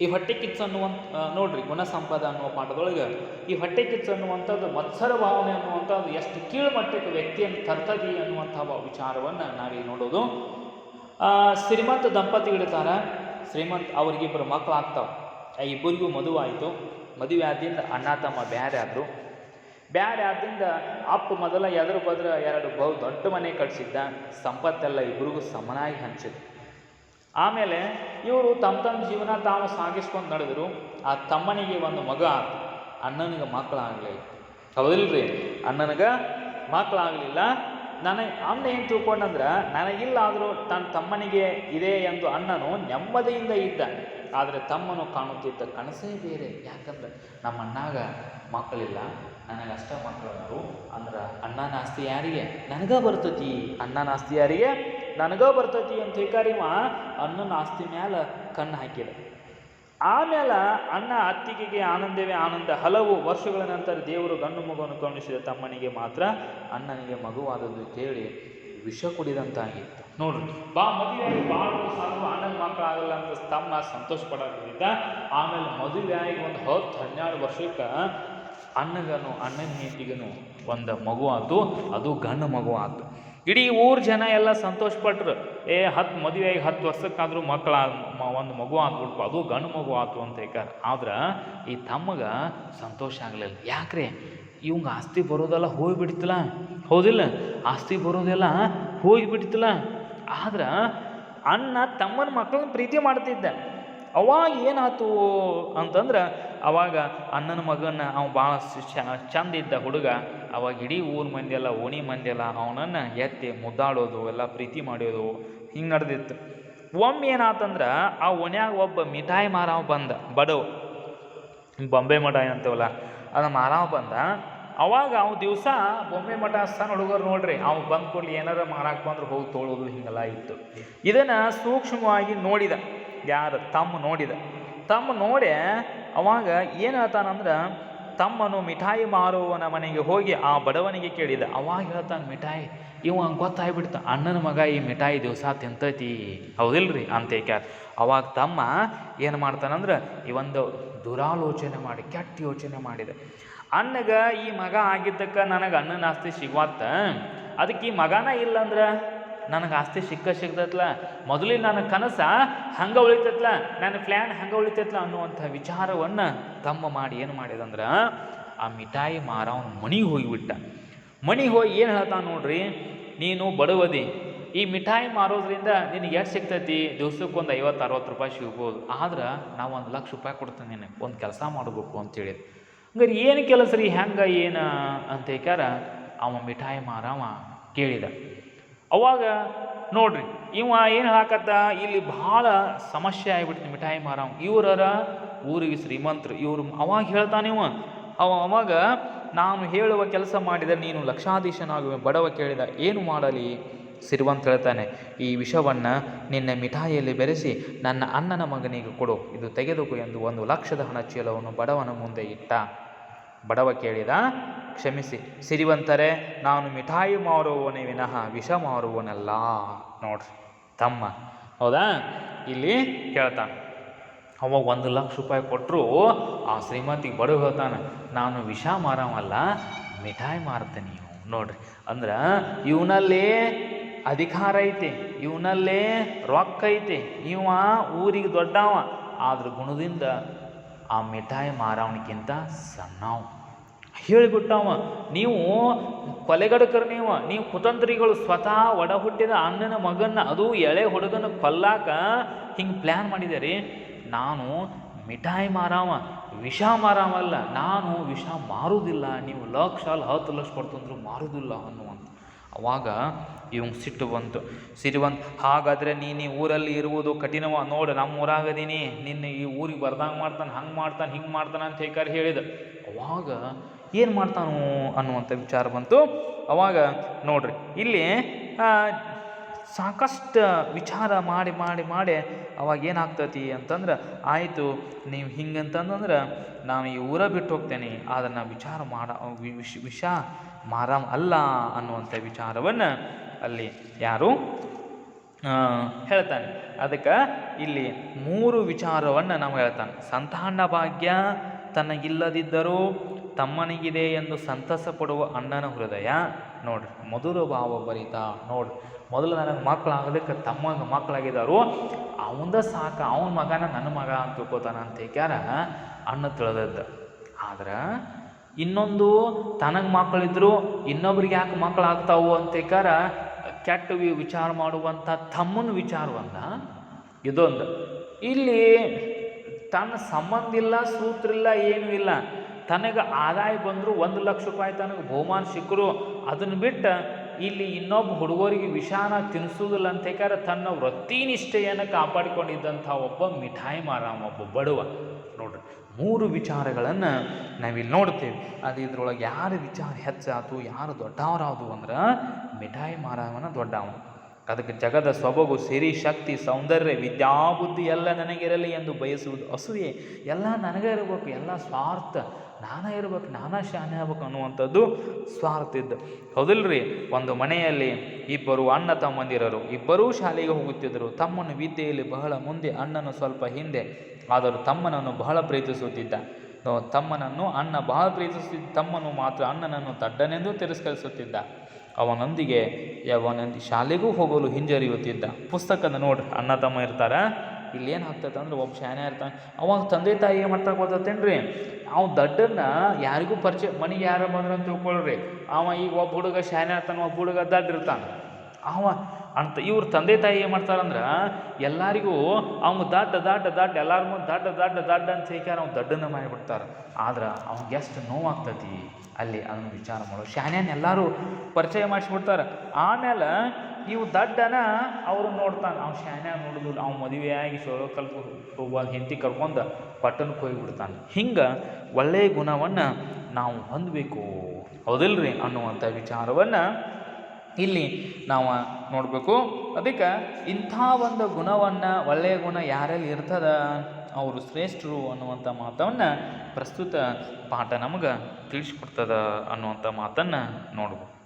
ಈ ಹೊಟ್ಟೆ ಕಿಚ್ಚು ಅನ್ನುವಂಥ ನೋಡ್ರಿ ಗುಣ ಸಂಪದ ಅನ್ನುವ ಪಾಠದೊಳಗೆ ಈ ಹೊಟ್ಟೆ ಕಿಚ್ಚು ಅನ್ನುವಂಥದ್ದು, ಮತ್ಸರ ಭಾವನೆ ಅನ್ನುವಂಥದ್ದು, ಎಷ್ಟು ಕೀಳ್ಮಟ್ಟಕ್ಕೆ ವ್ಯಕ್ತಿಯನ್ನು ತರ್ತದೆ ಅನ್ನುವಂಥ ವಿಚಾರವನ್ನು ನಾವೀಗ ನೋಡೋದು. ಶ್ರೀಮಂತ ದಂಪತಿಗಳಿರ್ತಾರ ಶ್ರೀಮಂತ, ಅವ್ರಿಗಿಬ್ಬರು ಮಕ್ಕಳು ಆಗ್ತಾವೆ. ಆ, ಇಬ್ಬರಿಗೂ ಮದುವೆ ಆಯಿತು. ಮದುವೆ ಆದ್ದಿಂದ ಅಣ್ಣ, ತಮ್ಮ ಬ್ಯಾರೆ ಆದರು. ಬ್ಯಾರೆ ಆದಿಂದ ಅಪ್ಪ ಮೊದಲ ಎದುರು ಬದ್ರ ಎರಡು ಬಹು ದೊಡ್ಡ ಮನೆ ಕಟ್ಸಿದ್ದ. ಸಂಪತ್ತೆಲ್ಲ ಇಬ್ಬರಿಗೂ ಸಮನಾಗಿ ಹಂಚಿದ್ರು. ಆಮೇಲೆ ಇವರು ತಮ್ಮ ತಮ್ಮ ಜೀವನ ತಾವು ಸಾಗಿಸ್ಕೊಂಡು ನಡೆದರು, ಆ ತಮ್ಮನಿಗೆ ಒಂದು ಮಗ ಅಣ್ಣನಿಗೆ ಮಕ್ಕಳಾಗಲಿ ಹೌದಿಲ್ರಿ? ಅಣ್ಣನಿಗೆ ಮಕ್ಕಳಾಗಲಿಲ್ಲ. ನನಗೆ, ಅಣ್ಣ ಏನು ತಿಳ್ಕೊಂಡಂದ್ರೆ, ನನಗಿಲ್ಲಾದರೂ ತನ್ನ ತಮ್ಮನಿಗೆ ಇದೆ ಎಂದು ಅಣ್ಣನು ನೆಮ್ಮದಿಯಿಂದ ಇದ್ದ. ಆದರೆ ತಮ್ಮನು ಕಾಣುತ್ತಿದ್ದ ಕನಸೇ ಬೇರೆ. ಯಾಕಂದ್ರೆ ನಮ್ಮ ಅಣ್ಣಾಗ ಮಕ್ಕಳಿಲ್ಲ. ನನಗಷ್ಟ ಮಕ್ಕಳವರು ಅಂದ್ರೆ ಅಣ್ಣನ ಆಸ್ತಿ ಯಾರಿಗೆ? ನನಗ ಬರ್ತತಿ. ಅಣ್ಣನ ಆಸ್ತಿ ಯಾರಿಗೆ? ನನಗ ಬರ್ತೈತಿ ಅಂತ ಹೇಳಿಕಾರಿವ ಅಣ್ಣನ ಆಸ್ತಿ ಮ್ಯಾಲ ಕಣ್ಣು ಹಾಕಿದ. ಆಮೇಲೆ ಅಣ್ಣ ಅತ್ತಿಗೆಗೆ ಆನಂದವೇ ಆನಂದ. ಹಲವು ವರ್ಷಗಳ ನಂತರ ದೇವರು ಗಂಡು ಮಗುವನ್ನು ಕರುಣಿಸಿದ ತಮ್ಮನಿಗೆ ಮಾತ್ರ ಅಣ್ಣನಿಗೆ ಮಗುವಾದದ್ದು ಕೇಳಿ ವಿಷ ಕುಡಿದಂತಾಗಿತ್ತು. ನೋಡ್ರಿ, ಬಾ ಮದುವೆಯಾಗಿ ಭಾಳ ಸಾಕು ಅಣ್ಣನ ಮಕ್ಕಳಾಗಲ್ಲ ಅಂತ ತಮ್ಮ ಸಂತೋಷ ಪಡೋದ್ರಿಂದ ಆಮೇಲೆ ಮದುವೆಯಾಗಿ ಒಂದು ಹತ್ತು ಹನ್ನೆರಡು ವರ್ಷಕ್ಕೆ ಅಣ್ಣಗನು, ಅಣ್ಣನ ಹೆಂಡತಿಗನು ಒಂದು ಮಗು ಆಯ್ತು ಅದು ಗಂಡು ಮಗು ಆತು ಇಡೀ ಊರ ಜನ ಎಲ್ಲ ಸಂತೋಷಪಟ್ರು. ಏ ಹತ್ತು ಮದುವೆಯಾಗಿ ಹತ್ತು ವರ್ಷಕ್ಕಾದರೂ ಮಕ್ಕಳ ಒಂದು ಮಗು ಆಗ್ಬಿಡ್ತು ಅದು ಗಂಡು ಮಗು ಆತು ಅಂತ ಹೇಳ್ಕಾರ ಆದ್ರೆ ಈ ತಮ್ಮಗ ಸಂತೋಷ ಆಗಲಿಲ್ಲ. ಯಾಕ್ರೆ? ಇವಂಗೆ ಆಸ್ತಿ ಬರೋದೆಲ್ಲ ಹೋಗಿಬಿಡ್ತಲ್ಲ? ಹೌದಿಲ್ಲ? ಆಸ್ತಿ ಬರೋದೆಲ್ಲ ಹೋಗಿಬಿಡ್ತಲ್ಲ? ಆದ್ರೆ ಅಣ್ಣ ತಮ್ಮನ ಮಕ್ಕಳನ್ನ ಪ್ರೀತಿ ಮಾಡ್ತಿದ್ದ. ಅವಾಗ ಏನಾಯ್ತು ಅಂತಂದ್ರೆ ಅವಾಗ ಅಣ್ಣನ ಮಗನ ಅವ ಭಾಳ ಚಂದ ಇದ್ದ ಹುಡುಗ, ಅವಾಗ ಇಡೀ ಊರ ಮಂದಿ ಓಣಿ ಮಂದಿ ಎಲ್ಲ ಅವನನ್ನು ಎತ್ತಿ ಮುದ್ದಾಡೋದು, ಎಲ್ಲ ಪ್ರೀತಿ ಮಾಡೋದು ಹಿಂಗೆ ನಡೆದಿತ್ತು. ಒಮ್ಮೆ ಏನಾತಂದ್ರೆ ಆ ಓಣ್ಯಾಗ ಒಬ್ಬ ಮಿಠಾಯಿ ಮಾರಾವ ಬಂದ, ಬಡವ್. ಬೊಂಬೆ ಮಠಾಯಿ ಅಂತೇವಲ್ಲ, ಅದು ಮಾರಾವ ಬಂದ. ಅವಾಗ ಅವ ದಿವಸ ಬೊಂಬೆ ಮಠ ಸಣ್ಣ ಹುಡುಗರು ನೋಡ್ರಿ, ಅವ್ ಬಂದ ಕೂಡಲಿ ಏನಾರ ಮಾರಾಕ್ ಬಂದ್ರೆ ಹೋಗಿ ತೋಳೋದು ಹಿಂಗೆಲ್ಲ ಇತ್ತು. ಇದನ್ನು ಸೂಕ್ಷ್ಮವಾಗಿ ನೋಡಿದ. ಯಾರು ತಮ್ಮ ನೋಡಿದ. ತಮ್ಮ ನೋಡಿ ಅವಾಗ ಏನು ಹೇಳ್ತಾನಂದ್ರೆ ತಮ್ಮನು ಮಿಠಾಯಿ ಮಾರುವವನ ಮನೆಗೆ ಹೋಗಿ ಆ ಬಡವನಿಗೆ ಕೇಳಿದ. ಅವಾಗ ಹೇಳ್ತಾನೆ, ಮಿಠಾಯಿ, ಇವ ಗೊತ್ತಾಗ್ಬಿಡ್ತ. ಅಣ್ಣನ ಮಗ ಈ ಮಿಠಾಯಿ ದಿವಸ ತಿಂತೈತಿ. ಹೌದಿಲ್ರಿ, ಅಂತ ಏಕ್ಯಾರ ಅವಾಗ ತಮ್ಮ ಏನು ಮಾಡ್ತಾನಂದ್ರೆ ಒಂದು ದುರಾಲೋಚನೆ ಮಾಡಿ, ಕೆಟ್ಟ ಯೋಚನೆ ಮಾಡಿದೆ. ಅಣ್ಣಗ ಈ ಮಗ ಆಗಿದ್ದಕ್ಕೆ ನನಗೆ ಅಣ್ಣನ ಆಸ್ತಿ ಸಿಗ್ವಾತ್ತ? ಅದಕ್ಕೆ ಈ ಮಗನ ಇಲ್ಲಂದ್ರೆ ನನಗೆ ಆಸ್ತಿ ಸಿಕ್ಕ ಸಿಗ್ತೈತ್ಲ? ಮೊದಲಿನ ನನ್ನ ಕನಸ ಹಂಗೆ ಉಳಿತೈತ್ಲ? ನನ್ನ ಪ್ಲ್ಯಾನ್ ಹಂಗೆ ಉಳಿತೈತ್ಲ ಅನ್ನುವಂಥ ವಿಚಾರವನ್ನು ತಮ್ಮ ಮಾಡಿ ಏನು ಮಾಡಿದಂದ್ರೆ, ಆ ಮಿಠಾಯಿ ಮಾರವನ ಮಣಿಗೆ ಹೋಗಿಬಿಟ್ಟ ಮಣಿ ಹೋಗಿ ಏನು ಹೇಳ್ತಾನೆ ನೋಡ್ರಿ? ನೀನು ಬಡವದಿ, ಈ ಮಿಠಾಯಿ ಮಾರೋದ್ರಿಂದ ನಿನಗೆ ಎಷ್ಟು ಸಿಗ್ತೈತಿ? ದಿವ್ಸಕ್ಕೆ ಒಂದು ಐವತ್ತು, ಅರವತ್ತು ರೂಪಾಯಿ ಸಿಗ್ಬೋದು. ಆದ್ರೆ ನಾವು ಒಂದು ಲಕ್ಷ ರೂಪಾಯಿ ಕೊಡ್ತೇನೆ ನಿನಗೆ ಒಂದು ಕೆಲಸ ಮಾಡಬೇಕು ಅಂತೇಳಿ ಹಂಗಾರೆ ಏನು ಕೆಲಸ ರೀ? ಹೆಂಗೆ ಏನು? ಅಂತ ಹೇಳ್ಯಾರ ಅವ ಮಿಠಾಯಿ ಮಾರವ ಕೇಳಿದ. ಅವಾಗ ನೋಡ್ರಿ, ಇವ ಏನು ಹಾಕತ್ತ? ಇಲ್ಲಿ ಭಾಳ ಸಮಸ್ಯೆ ಆಗಿಬಿಡ್ತು ಮಿಠಾಯಿ ಮಾರವ. ಇವರರ ಊರಿಗೆ ಶ್ರೀಮಂತರು, ಇವರು ಅವಾಗ ಹೇಳ್ತಾನೆ ಇವ. ಅವ ಅವಾಗ, ನಾನು ಹೇಳುವ ಕೆಲಸ ಮಾಡಿದರೆ ನೀನು ಲಕ್ಷಾಧೀಶನಾಗುವೆ, ಬಡವ ಕೇಳಿದ, ಏನು ಮಾಡಲಿ? ಸಿರಿವಂತ ಹೇಳ್ತಾನೆ, ಈ ವಿಷವನ್ನು ನಿನ್ನ ಮಿಠಾಯಿಯಲ್ಲಿ ಬೆರೆಸಿ, ನನ್ನ ಅಣ್ಣನ ಮಗನಿಗೆ ಕೊಡು. ಇದು ತೆಗೆದುಕೊ ಎಂದು ಒಂದು ಲಕ್ಷದ ಹಣ ಚೀಲವನ್ನು ಬಡವನ ಮುಂದೆ ಇಟ್ಟ. ಬಡವ ಕೇಳಿದ ಕ್ಷಮಿಸಿ. ಸಿರಿವಂತರೇ, ನಾನು ಮಿಠಾಯಿ ಮಾರುವವನೇ ವಿನಃ ವಿಷ ಮಾರುವವನಲ್ಲ. ನೋಡ್ರಿ, ತಮ್ಮ. ಹೌದಾ? ಇಲ್ಲಿ ಹೇಳ್ತಾನೆ. ಅವ ಒಂದು ಲಕ್ಷ ರೂಪಾಯಿ ಕೊಟ್ಟರು ಆ ಶ್ರೀಮಂತಿಗೆ ಬಡ ಹೇಳ್ತಾನೆ, ನಾನು ವಿಷ ಮಾರವಲ್ಲ, ಮಿಠಾಯಿ ಮಾರ್ತೇನೆ ನೀವು. ನೋಡ್ರಿ, ಅಂದ್ರೆ ಇವನಲ್ಲಿ ಅಧಿಕಾರ ಐತಿ, ಇವನಲ್ಲೇ ರೊಕ್ಕ ಐತಿ, ಇವ ಊರಿಗೆ ದೊಡ್ಡವ. ಆದ್ರ ಗುಣದಿಂದ ಆ ಮಿಠಾಯಿ ಮಾರವನಿಗಿಂತ ಸಣ್ಣವ. ಹೇಳಿಬಿಟ್ಟವ, ನೀವು ಕೊಲೆಗಡಕರು ನೀವು ನೀವು ಕುತಂತ್ರಿಗಳು ಸ್ವತಃ ಒಡ ಹುಟ್ಟಿದ ಅಣ್ಣನ ಮಗನ್ನ, ಅದು ಎಳೆ ಹುಡುಗನ ಕೊಲ್ಲಾಕ ಹಿಂಗೆ ಪ್ಲ್ಯಾನ್ ಮಾಡಿದ್ದೀರಿ ನಾನು ಮಿಠಾಯಿ ಮಾರಾವ, ವಿಷ ಮಾರಾವಲ್ಲ ನಾನು ವಿಷ ಮಾರುವುದಿಲ್ಲ ನೀವು ಲಕ್ಷ ಅಲ್ಲ ಹತ್ತು ಲಕ್ಷ ಕೊಡ್ತಂದ್ರು ಮಾರುವುದಿಲ್ಲ ಅನ್ನುವಂಥ ಅವಾಗ ಇವಂಗೆ ಸಿಟ್ಟು ಬಂತು. ಸಿರಿವಂತ ಹಾಗಾದರೆ ನೀನು ಊರಲ್ಲಿ ಇರುವುದು ಕಠಿಣವ? ನೋಡು ನಮ್ಮ ಊರಾಗದೀನಿ ನಿನ್ನ ಈ ಊರಿಗೆ ಬರ್ದಂಗೆ ಮಾಡ್ತಾನೆ, ಹಂಗೆ ಮಾಡ್ತಾನೆ, ಹಿಂಗೆ ಮಾಡ್ತಾನೆ ಅಂತ ಹೇಗಾರೆ ಹೇಳಿದ. ಅವಾಗ ಏನು ಮಾಡ್ತಾನು ಅನ್ನುವಂಥ ವಿಚಾರ ಬಂತು. ಅವಾಗ ನೋಡ್ರಿ, ಇಲ್ಲಿ ಸಾಕಷ್ಟು ವಿಚಾರ ಮಾಡಿ ಮಾಡಿ ಮಾಡಿ ಅವಾಗ ಏನಾಗ್ತತಿ ಅಂತಂದ್ರೆ, ಆಯಿತು, ನೀವು ಹಿಂಗಂತಂದ್ರೆ ನಾನು ಈ ಊರ ಬಿಟ್ಟು ಹೋಗ್ತೇನೆ, ಆದ್ರೆ ನಾ ವಿಚಾರ ಮಾಡ ವಿಷ ವಿಷ ಮಾರಾಮ್ ಅಲ್ಲ ಅನ್ನುವಂಥ ವಿಚಾರವನ್ನು ಅಲ್ಲಿ ಯಾರು ಹೇಳ್ತಾನೆ. ಅದಕ್ಕೆ ಇಲ್ಲಿ ಮೂರು ವಿಚಾರವನ್ನು ನಾವು ಹೇಳ್ತಾನೆ. ಸಂತಾನ ಭಾಗ್ಯ ತನಗಿಲ್ಲದಿದ್ದರೂ ತಮ್ಮನಿಗಿದೆ ಎಂದು ಸಂತಸ ಪಡುವ ಅಣ್ಣನ ಹೃದಯ. ನೋಡ್ರಿ ಮಧುರ ಭಾವ ಭರಿತ ನೋಡ್ರಿ, ಮೊದಲು ನನಗೆ ಮಕ್ಕಳಾಗೋದಕ್ಕೆ ತಮ್ಮಂಗೆ ಮಕ್ಕಳಾಗಿದ್ದಾರು. ಅವಂದ ಸಾಕ, ಅವನ ಮಗನ ನನ್ನ ಮಗ ಅಂತ ತಿಳ್ಕೊತಾನ ಅಂತ ಹೇಳ್ಯಾರ ಅಣ್ಣ ತಿಳಿದದ್ದು. ಆದ್ರೆ ಇನ್ನೊಂದು ತನಗೆ ಮಕ್ಕಳಿದ್ರು, ಇನ್ನೊಬ್ರಿಗೆ ಯಾಕೆ ಮಕ್ಕಳಾಗ್ತಾವು ಅಂತ ಹೇಳ್ಯಾರ ಕೆಟ್ಟ ವಿಚಾರ ಮಾಡುವಂಥ ತಮ್ಮನ ವಿಚಾರವನ್ನ ಇದೊಂದು. ಇಲ್ಲಿ ತನ್ನ ಸಂಬಂಧ ಇಲ್ಲ, ಸೂತ್ರ ಇಲ್ಲ, ಏನೂ ಇಲ್ಲ. ತನಗೆ ಆದಾಯ ಬಂದರೂ ಒಂದು ಲಕ್ಷ ರೂಪಾಯಿ ತನಗೆ ಬಹುಮಾನ ಸಿಕ್ಕರು. ಅದನ್ನು ಬಿಟ್ಟು ಇಲ್ಲಿ ಇನ್ನೊಬ್ಬ ಹುಡುಗರಿಗೆ ವಿಷಾನ ತಿನ್ನಿಸೋದಿಲ್ಲ ಅಂತ ಹೇಳ್ಯಾರ ತನ್ನ ವೃತ್ತಿನಿಷ್ಠೆಯನ್ನು ಕಾಪಾಡಿಕೊಂಡಿದ್ದಂಥ ಒಬ್ಬ ಮಿಠಾಯಿ ಮಾರಾಮ, ಒಬ್ಬ ಬಡವ. ನೋಡ್ರಿ, ಮೂರು ವಿಚಾರಗಳನ್ನು ನಾವಿಲ್ಲಿ ನೋಡ್ತೇವೆ. ಅದು ಇದ್ರೊಳಗೆ ಯಾರ ವಿಚಾರ ಹೆಚ್ಚಾಯ್ತು ಯಾರು ದೊಡ್ಡವರಾದವು ಅಂದ್ರೆ ಮಿಠಾಯಿ ಮಾರಾಮನ ದೊಡ್ಡವ ಅದಕ್ಕೆ ಜಗದ ಸೊಬಗು ಸಿರಿ, ಶಕ್ತಿ, ಸೌಂದರ್ಯ, ವಿದ್ಯಾಬುದ್ಧಿ ಎಲ್ಲ ನನಗಿರಲಿ ಎಂದು ಬಯಸುವುದು ಅಸೂಯೆ. ಎಲ್ಲ ನನಗೆ ಇರಬೇಕು ಎಲ್ಲ ಸ್ವಾರ್ಥ ನಾನೇ ಇರ್ಬೇಕು, ನಾನಾ ಶಾನೆ ಆಗ್ಬೇಕು ಅನ್ನುವಂಥದ್ದು ಸ್ವಾರ್ಥ ಇದ್ದು. ಹೌದಿಲ್ರಿ? ಒಂದು ಮನೆಯಲ್ಲಿ ಇಬ್ಬರು ಅಣ್ಣ ತಮ್ಮಂದಿರರು, ಇಬ್ಬರೂ ಶಾಲೆಗೆ ಹೋಗುತ್ತಿದ್ದರು. ತಮ್ಮನ್ನು ವಿದ್ಯೆಯಲ್ಲಿ ಬಹಳ ಮುಂದೆ, ಅಣ್ಣನು ಸ್ವಲ್ಪ ಹಿಂದೆ. ಆದರೂ ತಮ್ಮನನ್ನು ಬಹಳ ಪ್ರೀತಿಸುತ್ತಿದ್ದ. ತಮ್ಮನನ್ನು ಅಣ್ಣ ಬಹಳ ಪ್ರೀತಿಸುತ್ತಿದ್ದ, ತಮ್ಮನು ಮಾತ್ರ ಅಣ್ಣನನ್ನು ದಡ್ಡನೆಂದು ತಿರಸ್ಕರಿಸುತ್ತಿದ್ದ. ಅವನೊಂದಿಗೆ ಅವನೊಂದಿ ಶಾಲೆಗೂ ಹೋಗಲು ಹಿಂಜರಿಯುತ್ತಿದ್ದ. ಪುಸ್ತಕದ ನೋಡ್ರಿ ಅಣ್ಣ ತಮ್ಮ ಇರ್ತಾರೆ. ಇಲ್ಲಿ ಏನು ಆಗ್ತೈತೆ ಅಂದ್ರೆ ಒಬ್ಬ ಶಾನೆ ಇರ್ತಾನೆ. ಅವಾಗ ತಂದೆ ತಾಯಿ ಏನು ಮಾಡ್ತಾ ಗೊತ್ತೇನ್ರಿ ಅವ ದಡ್ಡನ್ನ ಯಾರಿಗೂ ಪರಿಚಯ, ಮನೆಗೆ ಯಾರು ಬಂದ್ರೆ ಅಂತ ತಿಳ್ಕೊಳ್ರಿ. ಅವ ಈಗ ಒಬ್ಬ ಹುಡುಗ ಶಾನೆ ಇರ್ತಾನೆ, ಒಬ್ಬ ಹುಡುಗ ದಡ್ಡ ಇರ್ತಾನೆ. ಅವ ಅಂತ ಇವ್ರ ತಂದೆ ತಾಯಿ ಏನು ಮಾಡ್ತಾರಂದ್ರೆ, ಎಲ್ಲರಿಗೂ ಅವ್ನು ದಡ್ಡ ದಡ್ಡ ದಡ್ಡ, ಎಲ್ಲರಿಗೂ ಮುಂದೆ ದಡ್ಡ ದಡ್ಡ ದಡ್ಡ ಅಂತ ಹೇಳ್ಕ್ಯಾರ ಅವ್ನು ದಡ್ಡನ್ನು ಮಾಡಿಬಿಡ್ತಾರೆ ಆದ್ರೆ ಅವ್ನಿಗೆ ಎಷ್ಟು ನೋವಾಗ್ತತಿ ಅಲ್ಲಿ ಅದನ್ನು ವಿಚಾರ ಮಾಡೋ ಶಾನ್ಯಾನ ಎಲ್ಲರೂ ಪರಿಚಯ ಮಾಡಿಸ್ಬಿಡ್ತಾರೆ. ಆಮೇಲೆ ಇವು ದಡ್ಡನ ಅವರು ನೋಡ್ತಾನೆ. ಅವ್ನು ಶಾನ್ಯ ನೋಡಿದ್ರು ಅವ್ನು ಮದುವೆಯಾಗಿ ಸೋಲೋ ಕಲ್ತು ಹೋಗುವಾಗ ಹೆಂಡತಿ ಕರ್ಕೊಂಡು ಪಟ್ಟಣಕ್ಕೆ ಹೋಗಿಬಿಡ್ತಾನೆ. ಹಿಂಗೆ ಒಳ್ಳೆಯ ಗುಣವನ್ನು ನಾವು ಹೊಂದಬೇಕು. ಹೌದಿಲ್ರಿ ಅನ್ನುವಂಥ ವಿಚಾರವನ್ನು ಇಲ್ಲಿ ನಾವು ನೋಡಬೇಕು. ಅದಕ್ಕೆ ಇಂಥ ಒಂದು ಗುಣವನ್ನು, ಒಳ್ಳೆಯ ಗುಣ ಯಾರಲ್ಲಿ ಇರ್ತದ? ಅವರು ಶ್ರೇಷ್ಠರು ಅನ್ನುವಂಥ ಮಾತನ್ನು ಪ್ರಸ್ತುತ ಪಾಠ ನಮಗೆ ತಿಳಿಸ್ಕೊಡ್ತದ ಅನ್ನುವಂಥ ಮಾತನ್ನು ನೋಡ್ಬೇಕು.